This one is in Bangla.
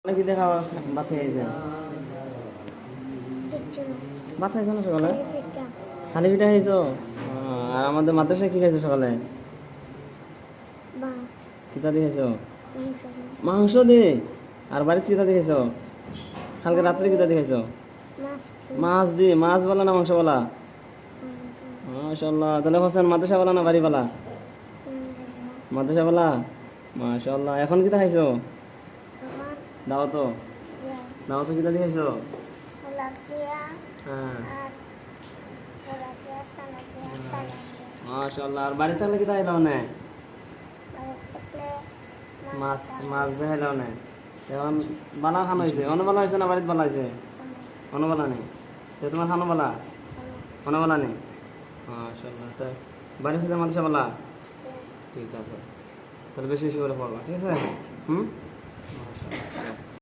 সকালে কি দেখা ভাত খেয়েছেন ভাত খাইছো না সকালে? পিঠা খাইছো? আর আমাদের মাদ্রাসায় কি খাইছো সকালে? কিতা দিয়ে খাইছো? মাংস আর বাড়িতে কিতা কালকে রাত্রে কিতা মাছ দিয়ে মাছ বলা না মাংস বলা? মাশাল্লাহ তাহলে হোসেন মাদ্রাসা বলা না বাড়ি বলা? মাদ্রাসা বলা? মাশাল্লাহ এখন কিতা খাইছো? দাও তো। দাও তো কিতা দিয়ে খাইছো হ্যাঁ। মাশাল্লাহ আর বাড়িতে থাকলে কিতা খাইলাও না? মাছ মাছ দিয়ে খাইলাও না। এখন বালা খানো হয়েছে। অন্য বালা হয়েছে না বাড়িতে বালা হয়েছে? অন্য বালা নেই তোমার খানো বালা? অন্য বালা নেই মাশাল্লাহ তো বাড়ির সাথে মাদ্রাসা বালা? ঠিক আছে। তাহলে বেশি বেশি করে পড়বা ঠিক আছে? হুম।